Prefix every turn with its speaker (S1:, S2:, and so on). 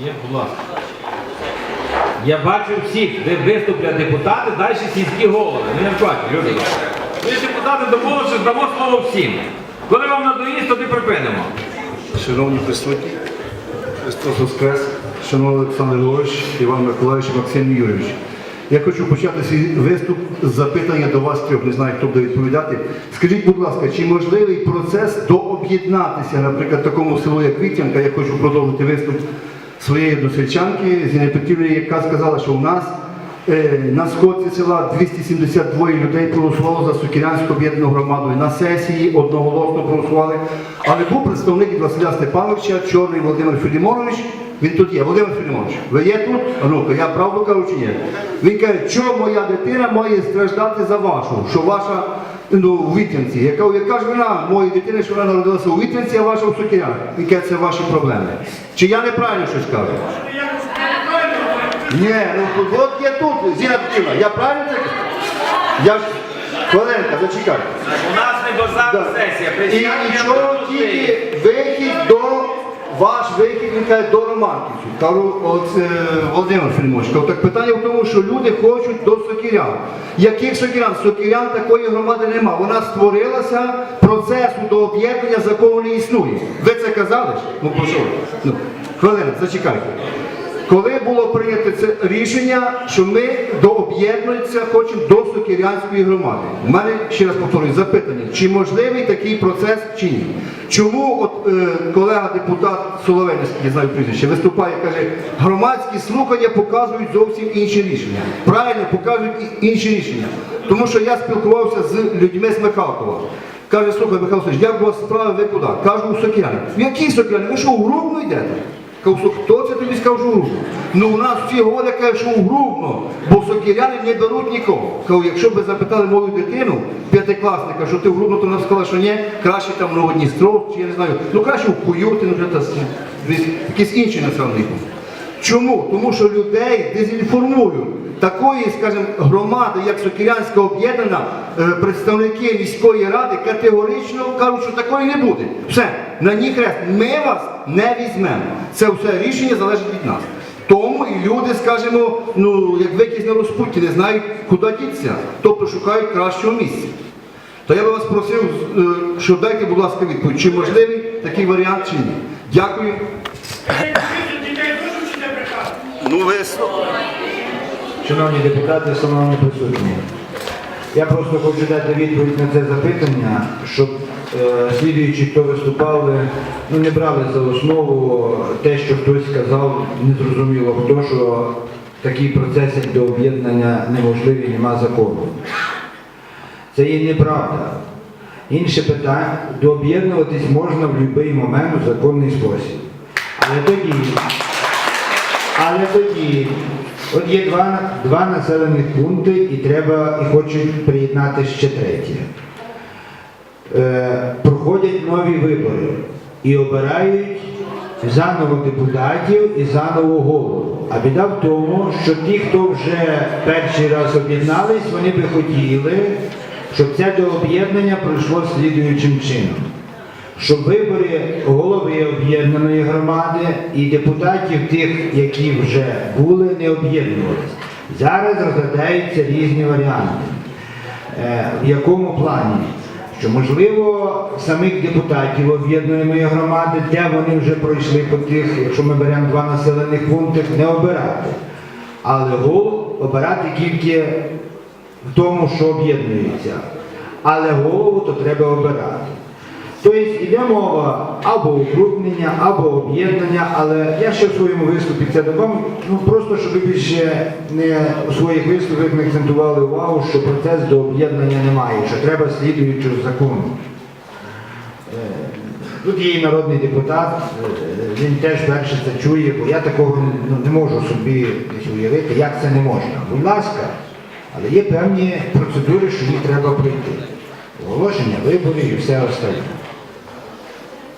S1: Є, будь. Я бачу всіх, де виступлять депутати, далі сільські голови. Не бачу, люди. Ви депутати домовилися, дамо слово всім. Коли вам надоїсть, тоді припинимо.
S2: Шановні присутні, Христос Воскрес, шановний Олександр Львович, Іван Миколаївич, Максим Юрійович. Я хочу почати свій виступ з запитання до вас трьох, не знаю, хто буде відповідати. Скажіть, будь ласка, чи можливий процес дооб'єднатися, наприклад, такому селу, як Вітянка, я хочу продовжити виступ своєї досельчанки Зіни Петрівни, яка сказала, що у нас е, на сходці села 272 людей проголосувало за Сокірянську об'єднану громаду. На сесії одноголосно проголосували. Але був представник Василя Степановича, Чорний Володимир Філімонович. Він тут є. Володимир Філімонович, ви є тут? А ну-ка, я правду кажу чи ні? Він каже, що моя дитина має страждати за вашу, що ваша ну, у Вітянці. Я кажу, яка ж вина моєї дитини, що вона народилася у Вітянці, а ваша у Сокірянах? Він каже, це ваші проблеми. Чи я неправильно щось кажу? Ні, ну от я тут, Зіна Петрівна, я правильно кажу? Я ж, хвилинка, зачекайте.
S1: У нас не базарна
S2: Да.
S1: сесія.
S2: І нічого тільки ви до ваш вихід він каже до романтиків. Кажу, от е, Володимир Фільмович, так питання в тому, що люди хочуть до сокірян. Яких сокірян? Сокірян такої громади нема. Вона створилася, процесу до об'єднання закону не існує. Ви це казали? Ну прошу. Ну, хвилина, зачекайте. Коли було прийнято це рішення, що ми дооб'єднуємося хочемо до Сокирянської громади. У мене ще раз повторюю запитання, чи можливий такий процес чи ні? Чому от е, колега депутат Соловей, наскільки я знаю прізвище, виступає, каже, громадські слухання показують зовсім інші рішення. Правильно, показують інші рішення. Тому що я спілкувався з людьми з Михалкова. Каже, слухай, Михайло Васильович, як у вас справи, ви куди? Кажу, у Сокиряни. В якій Сокиряни? Ви що, у Грубну йдете? Кажу, хто це тобі сказав, що у Грубну? Ну у нас всі говорять, кажуть, що у Грубну, бо сокиряни не беруть нікого. Кажу, якщо б запитали мою дитину, п'ятикласника, що ти в Грубну, то вона сказала, що ні, краще там Новодністров, чи я не знаю, ну краще в Куюти, ну та, якийсь інший населений. Чому? Тому що людей дезінформують. Такої, скажімо, громади, як Сокирянська об'єднана, е, представники міської ради категорично кажуть, що такої не буде. Все, на ній хрест. Ми вас не візьмемо. Це все рішення залежить від нас. Тому і люди, скажімо, ну як викись на розпутті, не знають, куди дітися, тобто шукають кращого місця. То я би вас просив, е, що дайте, будь ласка, відповідь, чи можливий такий варіант, чи ні. Дякую. Ну, ви
S3: Шановні депутати, шановні присутні, я просто хочу дати відповідь на це запитання, щоб е, слідуючі, хто виступали, ну не брали за основу те, що хтось сказав, незрозуміло хто, що такий процес, як до об'єднання неможливий, нема закону. Це є неправда. Інше питання, дооб'єднуватись можна в будь-який момент в законний спосіб. Але тоді, але тоді, от є два, два населених пункти і треба, і хочуть приєднати ще третє. Е, проходять нові вибори і обирають заново депутатів і заново голову. А біда в тому, що ті, хто вже перший раз об'єднались, вони би хотіли, щоб це до об'єднання пройшло слідуючим чином. Щоб вибори голови об'єднаної громади і депутатів тих, які вже були, не об'єднувалися. Зараз розглядаються різні варіанти. Е, В якому плані? Що можливо самих депутатів об'єднаної громади, де вони вже пройшли по тих, якщо ми беремо два населених пункти, не обирати. Але голову обирати тільки в тому, що об'єднується. Але голову то треба обирати. Тобто йде мова або укрупнення, або об'єднання, але я ще в своєму виступі це додам, ну просто щоб ви більше не у своїх виступах не акцентували увагу, що процес до об'єднання немає, що треба слідуючого закону. Е, Тут є і народний депутат, е, він теж перше це чує, бо я такого ну, не можу собі уявити, як це не можна. Будь ласка, але є певні процедури, що їх треба пройти. Оголошення виборів і все остальне.